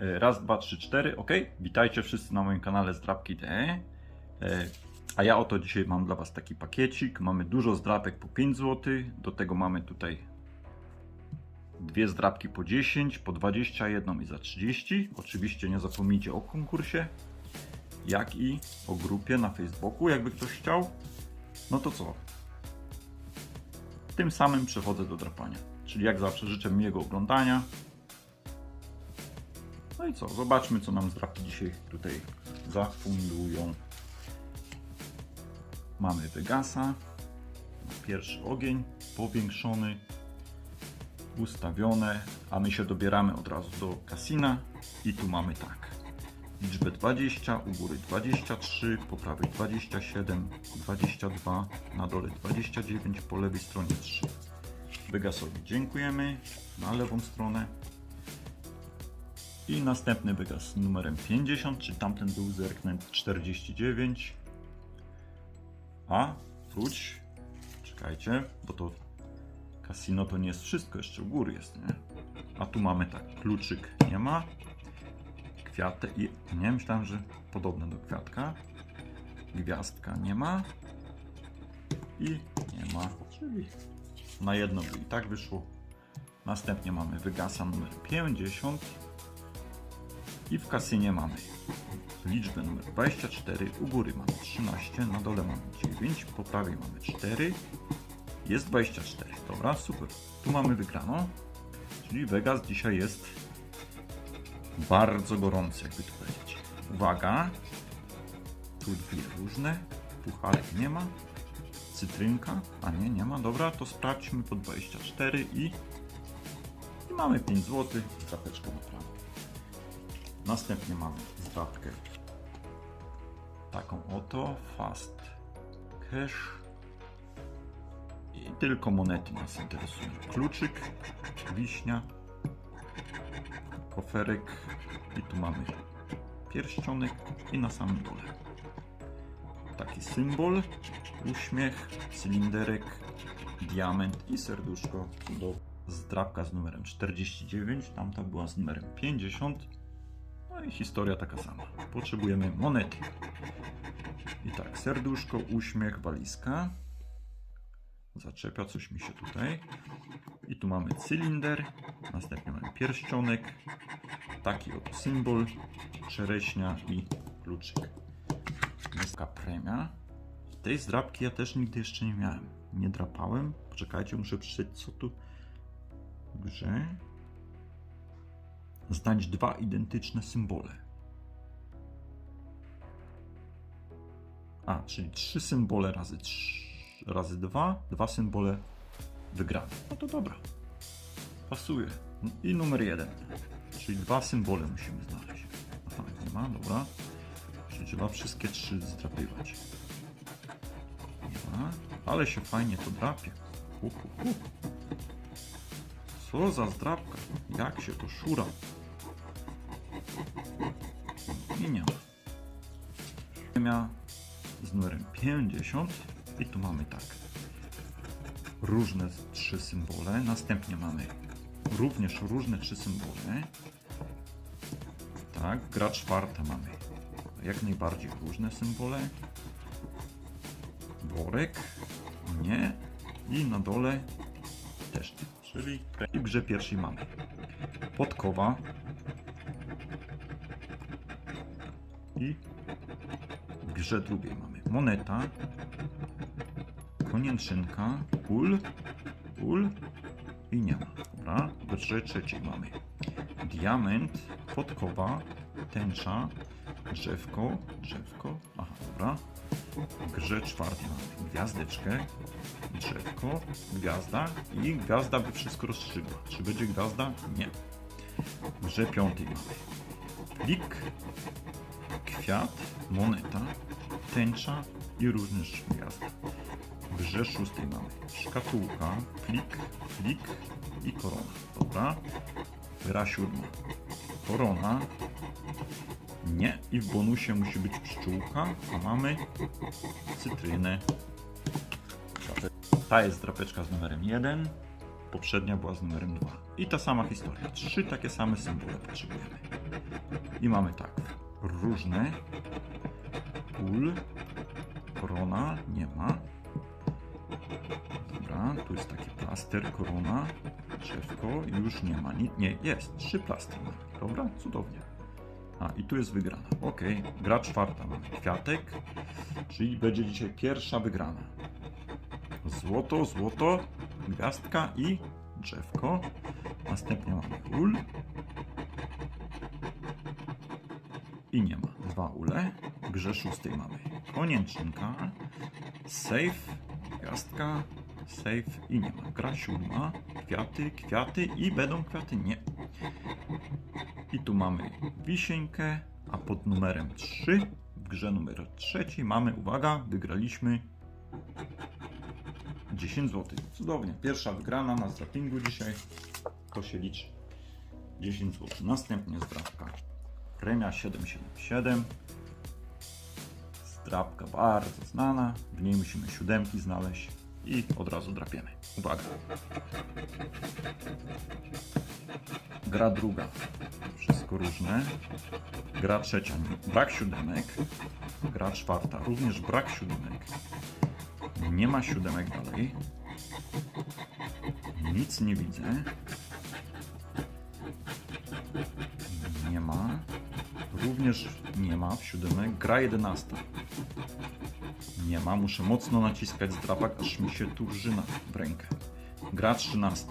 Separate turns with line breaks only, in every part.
E, Raz, dwa, trzy, cztery, ok. Witajcie wszyscy na moim kanale Zdrabki.de. E, A ja oto dzisiaj mam dla Was taki pakiecik. Mamy dużo zdrapek po 5 zł. Do tego mamy tutaj dwie zdrapki po 10, po 21 i za 30. Oczywiście nie zapomnijcie o konkursie, jak i o grupie na Facebooku, jakby ktoś chciał. No to co? Tym samym przechodzę do drapania. Czyli jak zawsze życzę miłego oglądania. No i co? Zobaczmy, co nam zdrapki dzisiaj tutaj zafundują. Mamy Vegasa. Pierwszy ogień powiększony, ustawione, a my się dobieramy od razu do kasina i tu mamy tak. Liczbę 20, u góry 23, po prawej 27, 22, na dole 29, po lewej stronie 3. Vegasowi dziękujemy, na lewą stronę. I następny Vegas z numerem 50, czy tamten był zerknąć 49. A, wróć, czekajcie, bo to Casino to nie jest wszystko, jeszcze u góry jest, nie? A tu mamy tak, kluczyk nie ma, kwiatek i nie myślałem, że podobne do kwiatka. Gwiazdka nie ma i nie ma, czyli na jedno by i tak wyszło. Następnie mamy Wygasa numer 50 i w kasynie mamy liczbę numer 24, u góry mamy 13, na dole mamy 9, po prawej mamy 4, jest 24. Dobra, super. Tu mamy wygraną. Czyli Vegas dzisiaj jest bardzo gorący, jakby tu powiedzieć. Uwaga. Tu dwie różne. Pucharek nie ma. Cytrynka. A nie, nie ma. Dobra, to sprawdźmy po 24 i, i mamy 5 zł. Zapeczkę na. Następnie mamy zdrapkę. Taką oto. Fast cash. I tylko monety nas interesują. Kluczyk, wiśnia, koferek i tu mamy pierścionek i na samym dole taki symbol, uśmiech, cylinderek, diament i serduszko do zdrabka z numerem 49, tamta była z numerem 50 no i historia taka sama. Potrzebujemy monety. I tak, serduszko, uśmiech, walizka zaczepia coś mi się tutaj. I tu mamy cylinder, następnie mamy pierścionek, taki oto symbol, czereśnia i kluczyk. Jest premia. Tej zdrabki ja też nigdy jeszcze nie miałem. Nie drapałem. Poczekajcie, muszę przeczytać co tu grze. Znać dwa identyczne symbole. A, czyli trzy symbole razy trzy razy dwa, dwa symbole wygrane. No to dobra. Pasuje. I numer jeden. Czyli dwa symbole musimy znaleźć. Aha, nie ma, dobra. Czyli trzeba wszystkie trzy zdrapywać. Nie ma, ale się fajnie to drapie. Hu, hu, hu. Co za zdrapka? Jak się to szura? Ma. Ziemia z numerem 50 i tu mamy tak różne trzy symbole. Następnie mamy również różne trzy symbole. Tak, gra czwarta mamy jak najbardziej różne symbole. Worek, nie. I na dole też. Czyli w grze pierwszej mamy podkowa i w grze drugiej mamy moneta, konieczynka, ul, ul i nie ma. Dobra, w grze trzeciej mamy diament, podkowa, tęcza, drzewko, drzewko, aha, dobra. W grze czwartej mamy gwiazdeczkę, drzewko, gwiazda i gwiazda by wszystko rozstrzygła. Czy będzie gwiazda? Nie. W grze piątej mamy plik, kwiat, moneta, tęcza i różne gwiazdy. W grze szóstej mamy szkatułka, plik, plik i korona. Dobra. Gra siódma. Korona. Nie. I w bonusie musi być pszczółka, a mamy cytrynę. Ta jest drapeczka z numerem 1. Poprzednia była z numerem 2. I ta sama historia. Trzy takie same symbole potrzebujemy. I mamy tak. Różne. Pól. Korona. Nie ma. Dobra, tu jest taki plaster, korona, drzewko, już nie ma, nic, nie, jest, trzy plastry dobra, cudownie. A, i tu jest wygrana, ok, gra czwarta, mamy kwiatek, czyli będzie dzisiaj pierwsza wygrana. Złoto, złoto, gwiazdka i drzewko, następnie mamy ul i nie ma, dwa ule, grze szóstej mamy. Konieczynka, safe, gwiazdka, safe i nie ma. Gra siódma, kwiaty, kwiaty i będą kwiaty, nie. I tu mamy wisienkę, a pod numerem 3, w grze numer trzeci mamy, uwaga, wygraliśmy 10 zł. Cudownie, pierwsza wygrana na zdrapingu dzisiaj, to się liczy. 10 zł. Następnie zdrapka premia 777 Drapka bardzo znana, w niej musimy siódemki znaleźć i od razu drapiemy. Uwaga. Gra druga, wszystko różne. Gra trzecia, brak siódemek. Gra czwarta, również brak siódemek. Nie ma siódemek dalej. Nic nie widzę. Również nie ma w siódemek. Gra jedenasta. Nie ma, muszę mocno naciskać zdrapak, aż mi się tu wrzyna w rękę. Gra 13.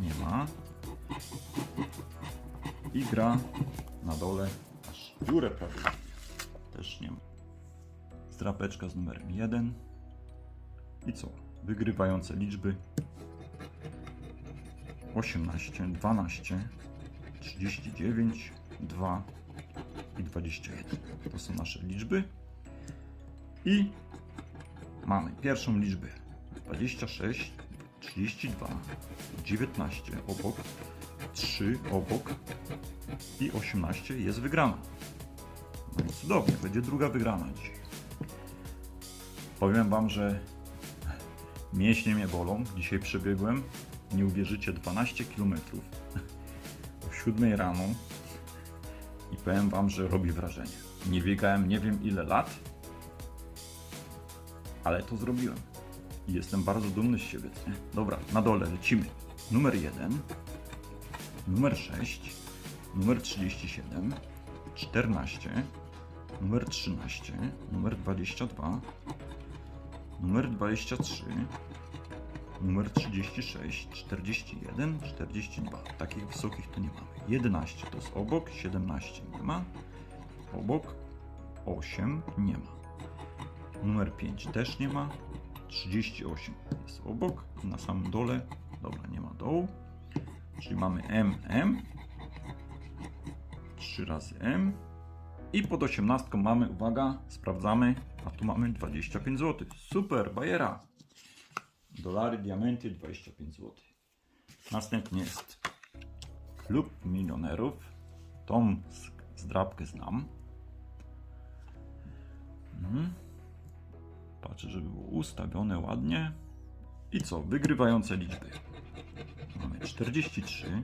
Nie ma. I gra na dole, aż górę prawie. Też nie ma. Zdrapeczka z numerem 1. I co? Wygrywające liczby 18, 12, 39, 2 i 21. To są nasze liczby. I mamy pierwszą liczbę 26, 32, 19 obok, 3 obok i 18 jest wygrana. No i cudownie, będzie druga wygrana dzisiaj. Powiem Wam, że mięśnie mnie bolą. Dzisiaj przebiegłem, nie uwierzycie, 12 km o 7 rano powiem Wam, że robi wrażenie. Nie biegałem nie wiem ile lat, ale to zrobiłem. I jestem bardzo dumny z siebie. Nie? Dobra, na dole lecimy. Numer 1, numer 6, numer 37, 14, numer 13, numer 22, numer 23, numer 36, 41, 42. Takich wysokich tu nie mamy. 11 to jest obok, 17 nie ma. Obok 8 nie ma. Numer 5 też nie ma. 38 jest obok. Na samym dole. Dobra, nie ma dołu. Czyli mamy M, M. 3 razy M. I pod 18 mamy, uwaga, sprawdzamy. A tu mamy 25 zł. Super, bajera. Dolary, diamenty, 25 zł. Następnie jest Klub Milionerów. Tą zdrabkę znam. Mhm. Patrzę, żeby było ustawione ładnie. I co? Wygrywające liczby. Mamy 43.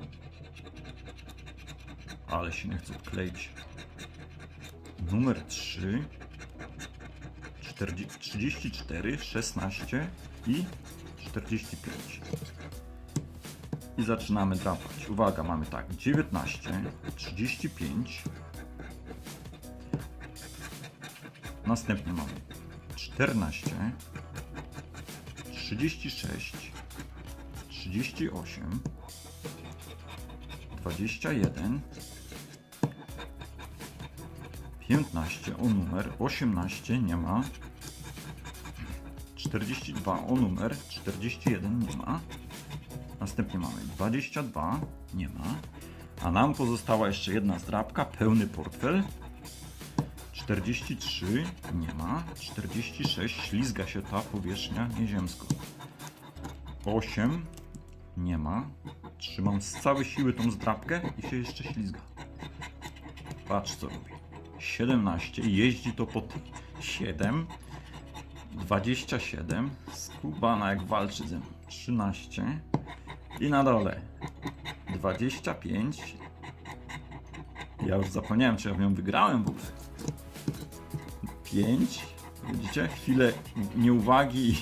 Ale się nie chce odkleić. Numer 3. 40, 34, 16 i 45. I zaczynamy drapać. Uwaga, mamy tak 19, 35. Następnie mamy 14, 36, 38, 21, 15 o numer, 18 nie ma, 42 o numer, 41 nie ma, następnie mamy 22, nie ma, a nam pozostała jeszcze jedna zdrabka, pełny portfel, 43 nie ma, 46 ślizga się ta powierzchnia nieziemsko. 8 nie ma. Trzymam z całej siły tą zdrabkę i się jeszcze ślizga. Patrz co robi. 17 jeździ to pod 7 27 skubana jak walczy ze mną. 13 I na dole 25. Ja już zapomniałem, czy ja w nią wygrałem w ogóle. 5. Widzicie? Chwilę nieuwagi i,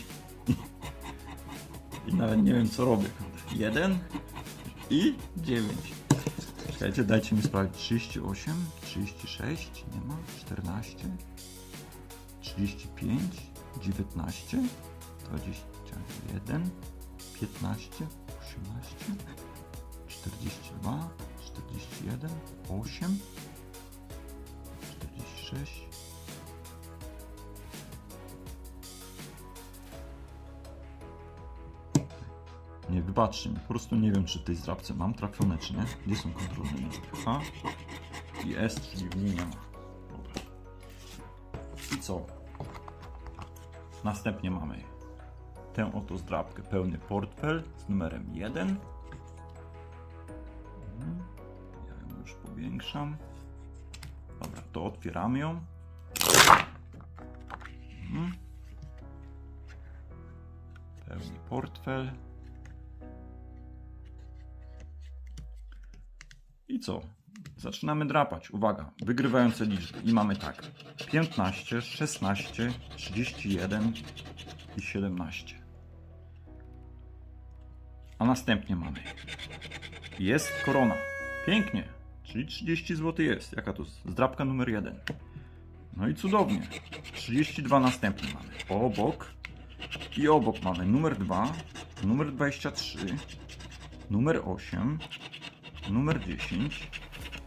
i nawet nie wiem co robię. 1 i 9. Czekajcie, dajcie mi sprawdzić. 38, 36, nie ma, 14, 35, 19, 21, 15, 18, 42, 41, 8, 46. Nie, wybaczcie mi, po prostu nie wiem, czy tej zdrabce mam trafione, czy nie. Gdzie są kontrolne? H i S, czyli w niej nie ma. Dobra. I co? Następnie mamy tę oto zdrabkę, pełny portfel z numerem 1. Mhm. Ja ją już powiększam. Dobra, to otwieramy ją. Mhm. Pełny portfel. I co? Zaczynamy drapać. Uwaga, wygrywające liczby. I mamy tak: 15, 16, 31 i 17. A następnie mamy. Jest korona. Pięknie. Czyli 30 zł jest. Jaka to jest? Zdrabka numer 1. No i cudownie. 32 następnie mamy. Obok. I obok mamy numer 2, numer 23, numer 8, numer 10,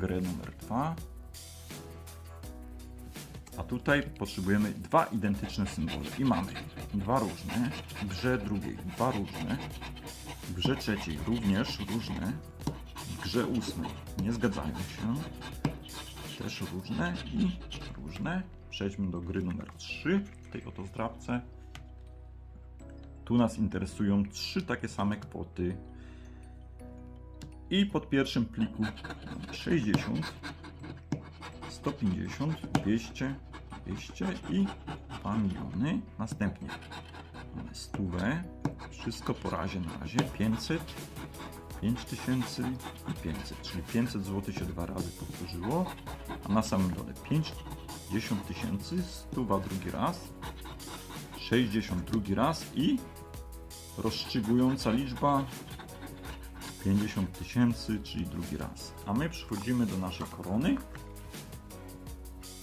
grę numer 2. A tutaj potrzebujemy dwa identyczne symbole. I mamy dwa różne, w grze drugiej dwa różne, w grze trzeciej również różne, w grze ósmej nie zgadzają się, też różne i różne. Przejdźmy do gry numer 3, w tej oto zdrabce. Tu nas interesują trzy takie same kwoty. I pod pierwszym pliku mamy 60, 150, 200, 200 i 2 miliony. Następnie mamy stówę, wszystko po razie na razie, 500, 5000 i 500, czyli 500 zł się dwa razy powtórzyło, a na samym dole 50 tysięcy, stuwa drugi raz, 60 drugi raz i rozstrzygująca liczba 50 tysięcy, czyli drugi raz. A my przychodzimy do naszej korony.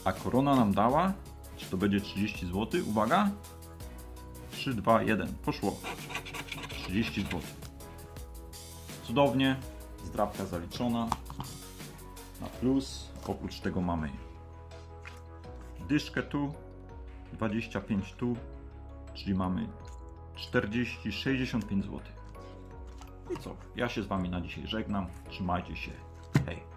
A korona nam dała, czy to będzie 30 zł? Uwaga! 3, 2, 1. Poszło. 30 zł. Cudownie. Zdrabka zaliczona. Na plus. Oprócz tego mamy dyszkę tu, 25 tu, czyli mamy 40, 65 zł. I co? Ja się z Wami na dzisiaj żegnam. Trzymajcie się. Hej.